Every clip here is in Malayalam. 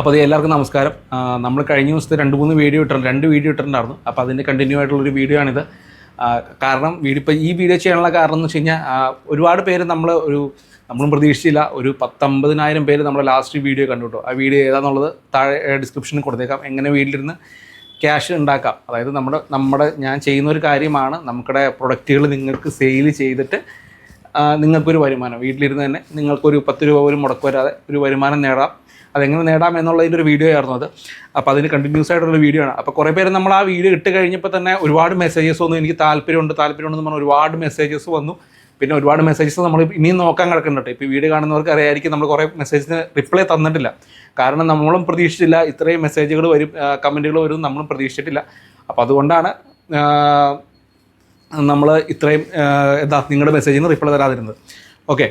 അപ്പോൾ അത് എല്ലാവർക്കും നമസ്കാരം. നമ്മൾ കഴിഞ്ഞ ദിവസത്തെ രണ്ട് മൂന്ന് വീഡിയോ ഇട്ടിട്ടുണ്ട്. രണ്ട് വീഡിയോ ഇട്ടിട്ടുണ്ടായിരുന്നു. അപ്പോൾ അതിന്റെ കണ്ടിന്യൂ ആയിട്ടുള്ളൊരു വീഡിയോ ആണിത്. കാരണം വീഡിയോ ഇപ്പോൾ ഈ വീഡിയോ ചെയ്യാനുള്ള കാരണം എന്ന് വെച്ച് കഴിഞ്ഞാൽ ഒരുപാട് പേര് നമ്മൾ ഒരു നമ്മളും പ്രതീക്ഷിച്ചില്ല. ഒരു പത്തൊമ്പതിനായിരം പേര് നമ്മുടെ ലാസ്റ്റ് വീഡിയോ കണ്ടു കേട്ടോ ആ വീഡിയോ ഏതാണെന്നുള്ളത് താഴെ ഡിസ്ക്രിപ്ഷനിൽ കൊടുത്തേക്കാം. എങ്ങനെ വീട്ടിലിരുന്ന് ക്യാഷ് ഉണ്ടാക്കാം. അതായത് നമ്മുടെ നമ്മുടെ ഞാൻ ചെയ്യുന്ന ഒരു കാര്യമാണ്. നമ്മുടെ പ്രൊഡക്റ്റുകൾ നിങ്ങൾക്ക് സെയിൽ ചെയ്തിട്ട് നിങ്ങൾക്കൊരു വരുമാനം. വീട്ടിലിരുന്ന് തന്നെ നിങ്ങൾക്കൊരു പത്ത് രൂപ പോലും മുടക്കുവരാതെ ഒരു വരുമാനം നേടാം. അതെങ്ങനെ നേടാം എന്നുള്ളതിന്റെ ഒരു വീഡിയോ ആയിരുന്നു അത്. അപ്പോൾ അതിന് കണ്ടിന്യൂസ് ആയിട്ടുള്ള വീഡിയോ ആണ്. അപ്പോൾ കുറേ പേര് നമ്മൾ ആ വീഡിയോ ഇട്ട് കഴിഞ്ഞപ്പോൾ തന്നെ ഒരുപാട് മെസ്സേജസ് വന്നു. എനിക്ക് താല്പര്യമുണ്ട് താല്പര്യമുണ്ടെന്ന് പറഞ്ഞാൽ ഒരുപാട് മെസ്സേജസ് വന്നു. പിന്നെ ഒരുപാട് മെസ്സേജസ് നമ്മൾ ഇനിയും നോക്കാൻ കിടക്കുന്നുണ്ട്. ഇപ്പോൾ വീഡിയോ കാണുന്നവർക്ക് അറിയായിരിക്കും നമ്മൾ കുറേ മെസ്സേജിന് റിപ്ലൈ തന്നിട്ടില്ല. കാരണം നമ്മളും പ്രതീക്ഷിച്ചില്ല. ഇത്രയും മെസ്സേജുകൾ വരും കമന്റുകൾ വരും നമ്മളും പ്രതീക്ഷിച്ചിട്ടില്ല. അപ്പോൾ അതുകൊണ്ടാണ് നമ്മൾ ഇത്രയും എന്താ നിങ്ങളുടെ മെസ്സേജിന് റിപ്ലൈ തരാതിരുന്നത്. ഓക്കെ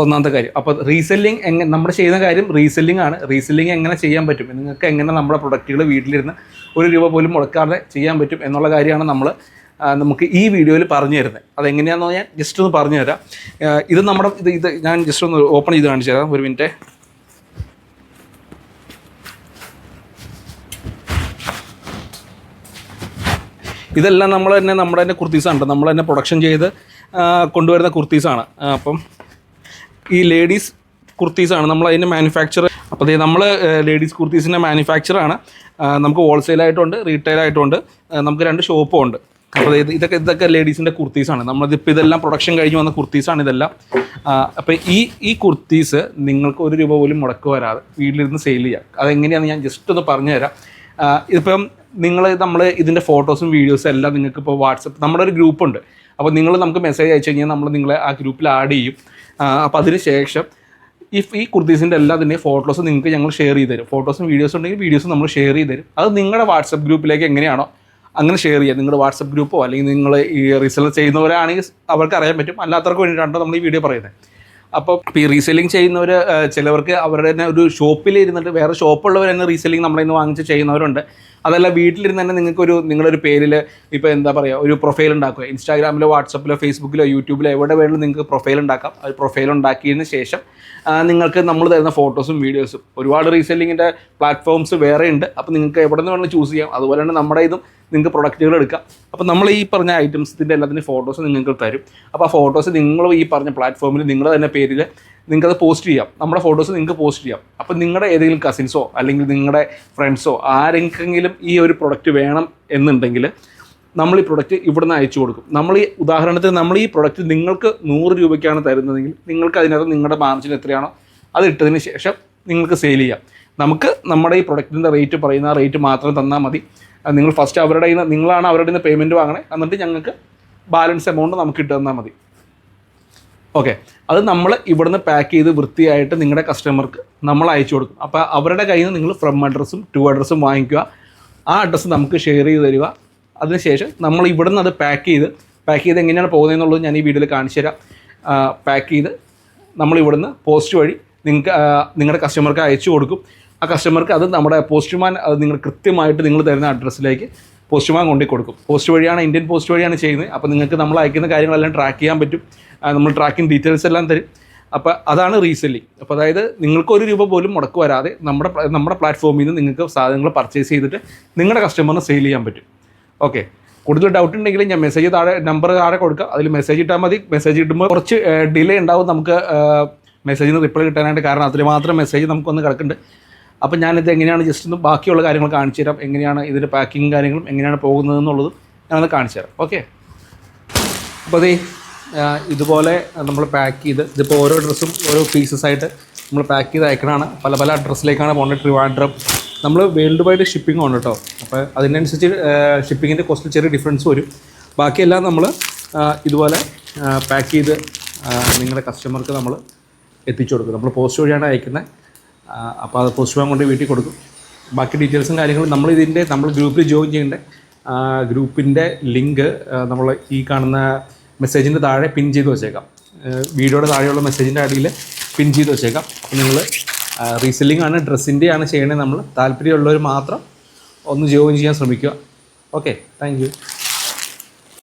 ഒന്നാമത്തെ കാര്യം. അപ്പോൾ റീസെല്ലിംഗ് എങ്ങനെ നമ്മൾ ചെയ്യുന്ന കാര്യം റീസെല്ലിംഗ് ആണ്. റീസെല്ലിംഗ് എങ്ങനെ ചെയ്യാൻ പറ്റും? നിങ്ങൾക്ക് എങ്ങനെ നമ്മുടെ പ്രൊഡക്റ്റുകൾ വീട്ടിലിരുന്ന് ഒരു രൂപ പോലും മുടക്കാതെ ചെയ്യാൻ പറ്റും എന്നുള്ള കാര്യമാണ് നമ്മൾ നമുക്ക് ഈ വീഡിയോയിൽ പറഞ്ഞു തരുന്നത്. അതെങ്ങനെയാണെന്ന് ഞാൻ ജസ്റ്റ് ഒന്ന് പറഞ്ഞു തരാം. ഇത് നമ്മുടെ ഇത് ഇത് ഞാൻ ജസ്റ്റ് ഒന്ന് ഓപ്പൺ ചെയ്ത് കാണിച്ചു തരാം. ഒരു മിനിറ്റ് ഇതെല്ലാം നമ്മൾ തന്നെ നമ്മുടെ തന്നെ കുർത്തീസാണ് നമ്മൾ തന്നെ പ്രൊഡക്ഷൻ ചെയ്ത് കൊണ്ടുവരുന്ന കുർത്തീസാണ്. അപ്പം ഈ ലേഡീസ് കുർത്തീസാണ്. നമ്മൾ അതിന്റെ മാനുഫാക്ചർ അപ്പോൾ നമ്മൾ ലേഡീസ് കുർത്തീസിന്റെ മാനുഫാക്ചറാണ് നമുക്ക് ഹോൾസെയിലായിട്ടുണ്ട് റീറ്റെയിലായിട്ടുണ്ട് നമുക്ക് രണ്ട് ഷോപ്പും ഉണ്ട്. അപ്പോൾ ഇത് ഇതൊക്കെ ഇതൊക്കെ ലേഡീസിന്റെ കുർത്തീസാണ്. നമ്മളിതിപ്പോൾ ഇതെല്ലാം പ്രൊഡക്ഷൻ കഴിഞ്ഞ് വന്ന കുർത്തീസാണ് ഇതെല്ലാം. അപ്പോൾ ഈ ഈ കുർത്തീസ് നിങ്ങൾക്ക് ഒരു രൂപ പോലും മുടക്ക് വരാതെ വീട്ടിലിരുന്ന് സെയിൽ ചെയ്യാം. അതെങ്ങനെയാണെന്ന് ഞാൻ ജസ്റ്റ് ഒന്ന് പറഞ്ഞു തരാം ഇതിപ്പം നിങ്ങൾ നമ്മൾ ഇതിന്റെ ഫോട്ടോസും വീഡിയോസും എല്ലാം നിങ്ങൾക്ക് ഇപ്പോൾ വാട്സപ്പ് നമ്മുടെ ഒരു ഗ്രൂപ്പുണ്ട് അപ്പോൾ നിങ്ങൾ നമുക്ക് മെസ്സേജ് അയച്ചു കഴിഞ്ഞാൽ നമ്മൾ നിങ്ങളെ ആ ഗ്രൂപ്പിൽ ആഡ് ചെയ്യും. അപ്പോൾ അതിന് ശേഷം ഈ ഈ കുർത്തീസിന്റെ എല്ലാ തന്നെ ഫോട്ടോസ് നിങ്ങൾക്ക് ഞങ്ങൾ ഷെയർ ചെയ്ത് തരും. ഫോട്ടോസും വീഡിയോസും ഉണ്ടെങ്കിൽ വീഡിയോസും നമ്മൾ ഷെയർ ചെയ്ത് തരും. അത് നിങ്ങളുടെ വാട്സപ്പ് ഗ്രൂപ്പിലേക്ക് എങ്ങനെയാണോ അങ്ങനെ ഷെയർ ചെയ്യുക നിങ്ങളുടെ വാട്സപ്പ് ഗ്രൂപ്പോ അല്ലെങ്കിൽ നിങ്ങൾ ഈ റിസൾട്ട് ചെയ്യുന്നവരാണെങ്കിൽ അവർക്ക് അറിയാൻ പറ്റും. അല്ലാത്തവർക്ക് വേണ്ടിയിട്ടാണ് നമ്മൾ ഈ വീഡിയോ പറയുന്നത് അപ്പോൾ ഈ റീസെല്ലിംഗ് ചെയ്യുന്നവർ ചിലവർക്ക് അവരുടെ തന്നെ ഒരു ഷോപ്പിൽ ഇരുന്നിട്ട് വേറെ ഷോപ്പുള്ളവർ തന്നെ റീസെല്ലിംഗ് നമ്മളിൽ നിന്ന് വാങ്ങിച്ച് ചെയ്യുന്നവരുണ്ട്. അതല്ല വീട്ടിലിരുന്ന് തന്നെ നിങ്ങൾക്കൊരു നിങ്ങളൊരു പേരിൽ ഇപ്പോൾ എന്താ പറയുക ഒരു പ്രൊഫൈൽ ഉണ്ടാക്കുക. ഇൻസ്റ്റാഗ്രാമിലോ വാട്സപ്പിലോ ഫേസ്ബുക്കിലോ യൂട്യൂബിലോ എവിടെ വേണമെങ്കിലും നിങ്ങൾക്ക് പ്രൊഫൈൽ ഉണ്ടാക്കാം. ഒരു പ്രൊഫൈൽ ഉണ്ടാക്കിയതിന് ശേഷം നിങ്ങൾക്ക് നമ്മൾ തരുന്ന ഫോട്ടോസും വീഡിയോസും ഒരുപാട് റീസെല്ലിങ്ങിന്റെ പ്ലാറ്റ്ഫോംസ് വേറെ ഉണ്ട്. അപ്പോൾ നിങ്ങൾക്ക് എവിടെ നിന്ന് വേണമെങ്കിലും ചൂസ് ചെയ്യാം. അതുപോലെ തന്നെ നമ്മുടെ ഇതും നിങ്ങൾക്ക് പ്രൊഡക്റ്റുകൾ എടുക്കാം. അപ്പോൾ നമ്മൾ ഈ പറഞ്ഞ ഐറ്റംസിന്റെ എല്ലാത്തിന്റെ ഫോട്ടോസ് നിങ്ങൾക്ക് തരും. അപ്പോൾ ആ ഫോട്ടോസ് നിങ്ങൾ ഈ പറഞ്ഞ പ്ലാറ്റ്ഫോമിൽ നിങ്ങളുടെ തന്നെ പേരിൽ നിങ്ങൾക്കത് പോസ്റ്റ് ചെയ്യാം. നമ്മുടെ ഫോട്ടോസ് നിങ്ങൾക്ക് പോസ്റ്റ് ചെയ്യാം. അപ്പോൾ നിങ്ങളുടെ ഏതെങ്കിലും കസിൻസോ അല്ലെങ്കിൽ നിങ്ങളുടെ ഫ്രണ്ട്സോ ആരെങ്കിലും ഈ ഒരു പ്രൊഡക്റ്റ് വേണം എന്നുണ്ടെങ്കിൽ നമ്മൾ ഈ പ്രൊഡക്റ്റ് ഇവിടെ നിന്ന് അയച്ചു കൊടുക്കും. നമ്മൾ ഈ ഉദാഹരണത്തിന് നമ്മൾ ഈ പ്രൊഡക്റ്റ് നിങ്ങൾക്ക് നൂറ് രൂപയ്ക്കാണ് തരുന്നതെങ്കിൽ നിങ്ങൾക്ക് അതിനകത്ത് നിങ്ങളുടെ മാർജിൻ എത്രയാണോ അത് ഇട്ടതിന് ശേഷം നിങ്ങൾക്ക് സെയിൽ ചെയ്യാം. നമുക്ക് നമ്മുടെ ഈ പ്രൊഡക്റ്റിന്റെ റേറ്റ് പറയുന്ന റേറ്റ് മാത്രം തന്നാൽ മതി. നിങ്ങൾ ഫസ്റ്റ് അവരുടെ നിന്ന് നിങ്ങളാണ് അവരുടെ നിന്ന് പേയ്മെന്റ് വാങ്ങണേ. എന്നിട്ട് ഞങ്ങൾക്ക് ബാലൻസ് എമൗണ്ട് നമുക്ക് ഇട്ട് തന്നാൽ മതി. ഓക്കെ അത് നമ്മൾ ഇവിടുന്ന് പാക്ക് ചെയ്ത് വൃത്തിയായിട്ട് നിങ്ങളുടെ കസ്റ്റമർക്ക് നമ്മൾ അയച്ചു കൊടുക്കും. അപ്പോൾ അവരുടെ കയ്യിൽ നിന്ന് നിങ്ങൾ ഫ്രം അഡ്രസ്സും ടു അഡ്രസ്സും വാങ്ങിക്കുക. ആ അഡ്രസ്സ് നമുക്ക് ഷെയർ ചെയ്ത് തരിക. അതിനുശേഷം നമ്മൾ ഇവിടുന്ന് അത് പാക്ക് ചെയ്ത് പാക്ക് ചെയ്ത് എങ്ങനെയാണ് പോകുന്നതെന്നുള്ളത് ഞാൻ ഈ വീഡിയോയിൽ കാണിച്ചു തരാം. പാക്ക് ചെയ്ത് നമ്മൾ ഇവിടുന്ന് പോസ്റ്റ് വഴി നിങ്ങൾക്ക് നിങ്ങളുടെ കസ്റ്റമർക്ക് അയച്ചു കൊടുക്കും. ആ കസ്റ്റമർക്ക് അത് നമ്മുടെ പോസ്റ്റ്മാൻ അത് നിങ്ങൾ കൃത്യമായിട്ട് നിങ്ങൾ തരുന്ന അഡ്രസ്സിലേക്ക് പോസ്റ്റ്മാൻ കൊണ്ടു കൊടുക്കും. പോസ്റ്റ് വഴിയാണ് ഇന്ത്യൻ പോസ്റ്റ് വഴിയാണ് ചെയ്യുന്നത്. അപ്പോൾ നിങ്ങൾക്ക് നമ്മൾ അയക്കുന്ന കാര്യങ്ങളെല്ലാം ട്രാക്ക് ചെയ്യാൻ പറ്റും. നമ്മൾ ട്രാക്കിംഗ് ഡീറ്റെയിൽസ് എല്ലാം തരും. അപ്പോൾ അതാണ് റീസെല്ലിംഗ് അപ്പോൾ അതായത് നിങ്ങൾക്ക് ഒരു രൂപ പോലും മുടക്ക് വരാതെ നമ്മുടെ നമ്മുടെ പ്ലാറ്റ്ഫോമിൽ നിന്ന് നിങ്ങൾക്ക് സാധനങ്ങൾ പർച്ചേസ് ചെയ്തിട്ട് നിങ്ങളുടെ കസ്റ്റമറിന് സെയിൽ ചെയ്യാൻ പറ്റും. ഓക്കെ കൂടുതൽ ഡൗട്ട് ഉണ്ടെങ്കിൽ ഞാൻ മെസ്സേജ് താഴെ നമ്പർ താഴെ കൊടുക്കുക അതിൽ മെസ്സേജ് ഇട്ടാൽ മതി. മെസ്സേജ് ഇടുമ്പോൾ കുറച്ച് ഡിലേ ഉണ്ടാവും നമുക്ക് മെസ്സേജിന് റിപ്ലൈ കിട്ടാനായിട്ട്. കാരണം അതിൽ മാത്രം മെസ്സേജ് നമുക്കൊന്ന് കിടക്കുന്നുണ്ട്. അപ്പോൾ ഞാനിത് എങ്ങനെയാണ് ജസ്റ്റ് ഒന്ന് ബാക്കിയുള്ള കാര്യങ്ങൾ കാണിച്ചു തരാം. എങ്ങനെയാണ് ഇതിന്റെ പാക്കിങ് കാര്യങ്ങളും എങ്ങനെയാണ് പോകുന്നത് എന്നുള്ളതും ഞാനത് കാണിച്ചു തരാം. ഓക്കെ അപ്പോൾ അതേ ഇതുപോലെ നമ്മൾ പാക്ക് ചെയ്ത് ഇതിപ്പോൾ ഓരോ ഡ്രസ്സും ഓരോ പീസസ് ആയിട്ട് നമ്മൾ പാക്ക് ചെയ്ത് അയക്കണതാണ്. പല പല അഡ്രസ്സിലേക്കാണ് പോകേണ്ടത്. ട്രിവാൻഡ്രം. നമ്മൾ വേൾഡ് വൈഡ് ഷിപ്പിംഗ് ഉണ്ട് കേട്ടോ. അപ്പോൾ അതിനനുസരിച്ച് ഷിപ്പിങ്ങിന്റെ കോസ്റ്റിൽ ചെറിയ ഡിഫറൻസ് വരും. ബാക്കിയെല്ലാം നമ്മൾ ഇതുപോലെ പാക്ക് ചെയ്ത് നിങ്ങളുടെ കസ്റ്റമർക്ക് നമ്മൾ എത്തിച്ചു കൊടുക്കും. നമ്മൾ പോസ്റ്റ് വഴിയാണ് അയക്കുന്നത്. അപ്പോൾ അത് പോസ്റ്റ് വാൻ കൊണ്ട് വീട്ടിൽ കൊടുക്കും. ബാക്കി ഡീറ്റെയിൽസും കാര്യങ്ങളും നമ്മൾ ഇതിന്റെ നമ്മൾ ഗ്രൂപ്പിൽ ജോയിൻ ചെയ്യേണ്ട? ഗ്രൂപ്പിന്റെ ലിങ്ക് നമ്മൾ ഈ കാണുന്ന മെസ്സേജിന്റെ താഴെ പിൻ ചെയ്ത് വെച്ചേക്കാം. വീഡിയോയുടെ താഴെയുള്ള മെസ്സേജിന്റെ അടിയിൽ പിൻ ചെയ്ത് വെച്ചേക്കാം. അപ്പോൾ നിങ്ങൾ റീസെല്ലിംഗ് ആണ് ഡ്രസ്സിന്റെ ആണ് ചെയ്യണേ നമ്മൾ താല്പര്യമുള്ളവർ മാത്രം ഒന്ന് ജോയിൻ ചെയ്യാൻ ശ്രമിക്കുക. Okay thank